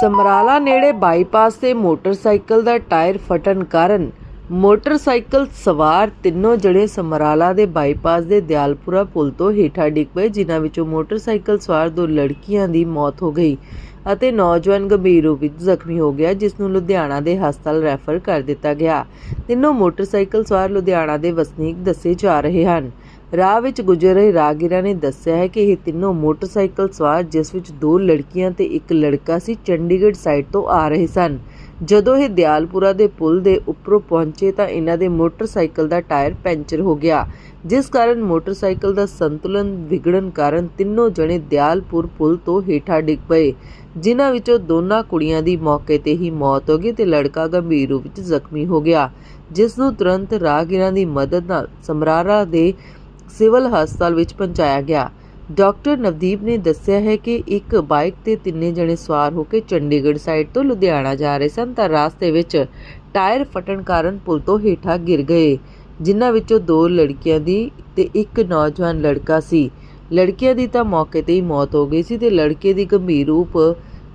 ਸਮਰਾਲਾ ਨੇੜੇ ਬਾਈਪਾਸ ਤੇ ਮੋਟਰਸਾਈਕਲ ਦਾ ਟਾਇਰ ਫਟਣ ਕਾਰਨ ਮੋਟਰਸਾਈਕਲ ਸਵਾਰ ਤਿੰਨੋਂ ਜਣੇ ਸਮਰਾਲਾ ਦੇ ਬਾਈਪਾਸ ਦੇ ਦਿਆਲਪੁਰਾ ਪੁਲ ਤੋਂ ਹੇਠਾਂ ਡਿੱਗ ਪਏ, ਜਿਨ੍ਹਾਂ ਵਿੱਚੋਂ ਮੋਟਰਸਾਈਕਲ ਸਵਾਰ ਦੋ ਲੜਕੀਆਂ ਦੀ ਮੌਤ ਹੋ ਗਈ ਅਤੇ ਨੌਜਵਾਨ ਗੰਭੀਰ ਰੂਪ ਵਿੱਚ ਜ਼ਖਮੀ ਹੋ ਗਿਆ, ਜਿਸ ਨੂੰ ਲੁਧਿਆਣਾ ਦੇ ਹਸਪਤਾਲ ਰੈਫਰ ਕਰ ਦਿੱਤਾ ਗਿਆ। ਤਿੰਨੋਂ ਮੋਟਰਸਾਈਕਲ ਸਵਾਰ ਲੁਧਿਆਣਾ ਦੇ ਵਸਨੀਕ ਦੱਸੇ ਜਾ ਰਹੇ ਹਨ। ਰਾਹ ਵਿੱਚ ਗੁਜ਼ਰ ਰਹੇ ਰਾਹਗੀਰਾਂ ਨੇ ਦੱਸਿਆ ਹੈ ਕਿ ਇਹ ਤਿੰਨੋਂ ਮੋਟਰਸਾਈਕਲ ਸਵਾਰ, ਜਿਸ ਵਿੱਚ ਦੋ ਲੜਕੀਆਂ ਤੇ ਇੱਕ ਲੜਕਾ ਸੀ, ਚੰਡੀਗੜ੍ਹ ਸਾਈਡ ਤੋਂ ਆ ਰਹੇ ਸਨ। ਜਦੋਂ ਇਹ ਦਿਆਲਪੁਰਾ ਦੇ ਪੁਲ ਦੇ ਉੱਪਰੋਂ ਪਹੁੰਚੇ ਤਾਂ ਇਹਨਾਂ ਦੇ ਮੋਟਰਸਾਈਕਲ ਦਾ ਟਾਇਰ ਪੈਂਚਰ ਹੋ ਗਿਆ, ਜਿਸ ਕਾਰਨ ਮੋਟਰਸਾਈਕਲ ਦਾ ਸੰਤੁਲਨ ਵਿਗੜਨ ਕਾਰਨ ਤਿੰਨੋਂ ਜਣੇ ਦਿਆਲਪੁਰ ਪੁਲ ਤੋਂ ਹੇਠਾਂ ਡਿੱਗ ਪਏ, ਜਿਨ੍ਹਾਂ ਵਿੱਚੋਂ ਦੋਨਾਂ ਕੁੜੀਆਂ ਦੀ ਮੌਕੇ ਤੇ ਹੀ ਮੌਤ ਹੋ ਗਈ ਤੇ ਲੜਕਾ ਗੰਭੀਰ ਰੂਪ ਵਿੱਚ ਜ਼ਖਮੀ ਹੋ ਗਿਆ, ਜਿਸ ਨੂੰ ਤੁਰੰਤ ਰਾਹਗੀਰਾਂ ਦੀ ਮਦਦ ਨਾਲ ਸਮਰਾਰਾ ਦੇ ਸਿਵਲ ਹਸਪਤਾਲ ਵਿੱਚ ਪਹੁੰਚਾਇਆ ਗਿਆ। ਡਾਕਟਰ ਨਵਦੀਪ ਨੇ ਦੱਸਿਆ ਹੈ ਕਿ ਇੱਕ ਬਾਈਕ ਤੇ ਤਿੰਨੇ ਜਣੇ ਸਵਾਰ ਹੋ ਕੇ ਚੰਡੀਗੜ੍ਹ ਸਾਈਡ ਤੋਂ ਲੁਧਿਆਣਾ ਜਾ ਰਹੇ ਸਨ ਤਾਂ ਰਾਸਤੇ ਵਿੱਚ ਟਾਇਰ ਫਟਣ ਕਾਰਨ ਪੁਲ ਤੋਂ ਹੇਠਾਂ ਗਿਰ ਗਏ, ਜਿਨ੍ਹਾਂ ਵਿੱਚੋਂ ਦੋ ਲੜਕੀਆਂ ਦੀ ਤੇ ਇੱਕ ਨੌਜਵਾਨ ਲੜਕਾ ਸੀ। ਲੜਕੀਆਂ ਦੀ ਤਾਂ ਮੌਕੇ ਤੇ ਹੀ ਮੌਤ ਹੋ ਗਈ ਸੀ ਤੇ ਲੜਕੇ ਦੀ ਗੰਭੀਰ ਰੂਪ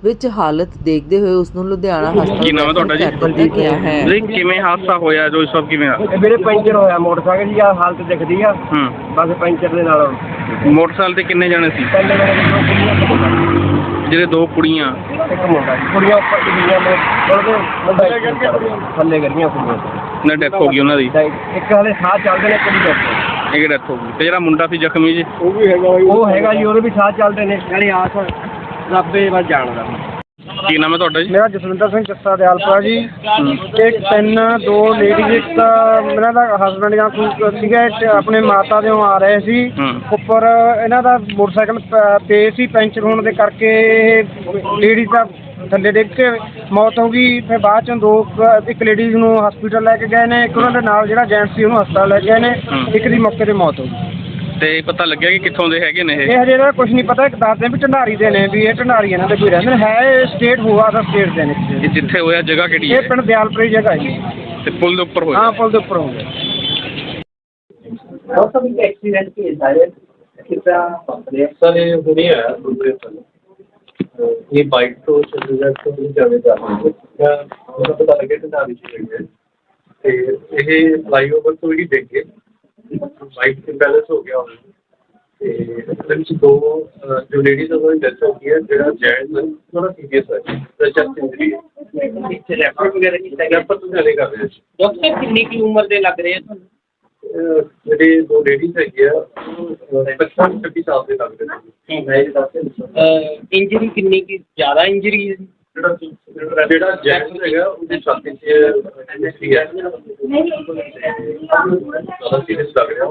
ਵਿੱਚ ਹਾਲਤ ਦੇਖਦੇ ਹੋਏ ਉਸ ਨੂੰ ਲੁਧਿਆਣਾ ਹਸਪਤਾਲ ਕੀ ਨਾਮ ਹੈ ਤੁਹਾਡਾ ਜੀ? ਦਿੱਤਾ ਗਿਆ ਹੈ। ਜੀ ਕਿਵੇਂ ਹਾਦਸਾ ਹੋਇਆ ਜੋ ਇਸ ਵਕਤ ਕਿਵੇਂ ਆ? ਇਹ ਮੇਰੇ ਪੈਂਚਰ ਹੋਇਆ ਮੋਟਰਸਾਈਕਲ ਦੀ ਆ ਹਾਲਤ ਦਿਖਦੀ ਆ। ਹੂੰ। ਬਸ ਪੈਂਚਰ ਦੇ ਨਾਲ। ਮੋਟਰਸਾਈਕਲ ਤੇ ਕਿੰਨੇ ਜਣੇ ਸੀ? ਪਹਿਲੇ ਮੇਰੇ ਦੋ ਕੁੜੀਆਂ ਤੇ ਮੁੰਡਾ। ਜਿਹੜੇ ਦੋ ਕੁੜੀਆਂ। ਇੱਕ ਮੁੰਡਾ ਜੀ। ਕੁੜੀਆਂ ਉੱਪਰ ਕੁੜੀਆਂ ਨੇ ਉਹਦੇ ਮੁੰਡਾ ਇੱਕ ਥੱਲੇ ਗਰੀਆਂ ਕੁੜੀਆਂ ਨੇ ਡੈਥ ਹੋ ਗਈ ਉਹਨਾਂ ਦੀ? ਤਾਂ ਇੱਕ ਹਲੇ ਸਾਹ ਚੱਲਦੇ ਨੇ ਕੁੜੀ ਦੇ ਇੱਕ ਡੈਥ ਹੋ ਗਈ। ਤੇ ਜਿਹੜਾ ਮੁੰਡਾ ਸੀ ਜ਼ਖਮੀ ਜੀ? ਉਹ ਵੀ ਹੈਗਾ ਉਹ ਹੈਗਾ ਜੀ ਉਹਦੇ ਵੀ ਸਾਹ ਚੱਲਦੇ ਨੇ। ਨਾਲੇ ਆਸ ਰੱਬੇ ਵੱਲ ਜਾਣਦਾ ਕੀ ਨਾਮ ਹੈ ਤੁਹਾਡਾ ਜੀ? ਮੇਰਾ ਜਸਵਿੰਦਰ ਸਿੰਘ ਚੱਸਾ ਦਿਆਲਪੁਰਾ ਜੀ। ਇੱਕ ਤਿੰਨ ਦੋ ਲੇਡੀਜ਼ ਇੱਕ ਤਾਂ ਇਹਨਾਂ ਦਾ ਹਸਬੰਡ ਜਾਂ ਕੋਈ ਸੀਗਾ ਇੱਕ ਆਪਣੇ ਮਾਤਾ ਦੇ ਆ ਰਹੇ ਸੀ। ਹੂੰ। ਉੱਪਰ ਇਹਨਾਂ ਦਾ ਮੋਟਰਸਾਈਕਲ ਪ- ਪੇ ਸੀ ਪੈਂਚਰ ਹੋਣ ਦੇ ਕਰਕੇ ਲੇਡੀਜ਼ ਦਾ ਥੱਲੇ ਡਿੱਗ ਕੇ ਮੌਤ ਹੋ ਗਈ। ਫਿਰ ਬਾਅਦ ਚੋਂ ਦੋ ਕੁ- ਇੱਕ ਲੇਡੀਜ਼ ਨੂੰ ਹਸਪੀਟਲ ਲੈ ਕੇ ਗਏ ਨੇ ਇੱਕ ਉਹਨਾਂ ਦੇ ਨਾਲ ਜਿਹੜਾ ਜੈਂਟਸ ਸੀ ਉਹਨੂੰ ਹਸਪਤਾਲ ਲੈ ਕੇ ਗਏ ਨੇ। ਹੂੰ। ਇੱਕ ਦੀ ਮੌਕੇ ਤੇ ਮੌਤ ਹੋ ਗਈ। ਤੇ ਪਤਾ ਲੱਗਿਆ ਕਿ ਕਿੱਥੋਂ ਦੇ ਹੈਗੇ ਨੇ ਇਹ ਇਹ ਹਜੇ ਦਾ ਕੁਝ ਨਹੀਂ ਪਤਾ ਇੱਕ ਦੱਸਦੇ ਵੀ ਢੰਡਾਰੀ ਦੇ ਨੇ ਵੀ ਇਹ ਢੰਡਾਰੀ ਇਹਨਾਂ ਦੇ ਕੋਈ ਰਹਿੰਦੇ ਨੇ ਹੈ ਸਟੇਟ ਹੋਆ ਦਾ ਸਟੇਟ ਦੇ ਨੇ ਇਹ ਜਿੱਥੇ ਹੋਇਆ ਜਗ੍ਹਾ ਕਿਹੜੀ ਇਹ ਹੈ ਪਿੰਡ ਦਿਆਲਪੁਰੀ ਜਗ੍ਹਾ ਹੈ ਤੇ ਪੁਲ ਦੇ ਉੱਪਰ ਹੋਇਆ ਹਾਂ ਪੁਲ ਦੇ ਉੱਪਰ ਹੋ ਗਿਆ और सभी का एक्सीडेंट की है कितना पंपले सर ये हुई है दूसरे साल ये बाइक तो चंडीगढ़ ਤੋਂ ਹੀ ਜਾਵੇ ਜਾ ਰਹੀ ਹੈ ਮੈਨੂੰ ਪਤਾ ਲੱਗਿਆ ਕਿ ਨਾ ਵਿੱਚ ਹੋਈ ਹੈ ਤੇ ਇਹ ਫਲਾਈਓਵਰ ਤੋਂ ਹੀ ਦੇਖ ਕੇ ਬਾਈਕ ਤੇ ਬੈਲੈਂਸ ਹੋ ਗਿਆ ਹੋਣਾ ਤੇ ਇਹਦੇ ਵਿੱਚ ਦੋ ਅਹ, ਜੋ ਲੇਡੀਜ਼ ਉਹਨਾਂ ਦੀ ਡੈਥ ਹੋ ਗਈ ਹੈ ਜਿਹੜਾ ਜੈਂਟਸ ਥੋੜਾ ਸੀਰੀਅਸ ਹੈ ਤੇ ਚੈਸਟ ਇੰਜਰੀ ਹੈ रेफर वगैरह की ਜਾਂ ਆਪਾਂ ਤੁਸੀਂ ਹਲੇ ਕਰ ਰਹੇ ਸੀ डॉक्टर कितनी की उम्र दे लग रहे हैं ਅਹ, ਜਿਹੜੇ ਦੋ ਲੇਡੀਜ਼ ਹੈਗੇ ਆ ਉਹ 55 ਛੱਬੀ ਸਾਲ ਦੇ ਲੱਗਦੇ ਨੇ इंजरी कितनी की ज्यादा इंजरी है ਜਿਹੜਾ ਜਿਹੜਾ ਜੈਂਟਸ ਹੈਗਾ ਉਹਦੀ ਛਾਤੀ 'ਚ ਇੰਜਰੀ ਹੈ। ਜ਼ਿਆਦਾ ਸੀਰੀਅਸ ਲੱਗ ਰਿਹਾ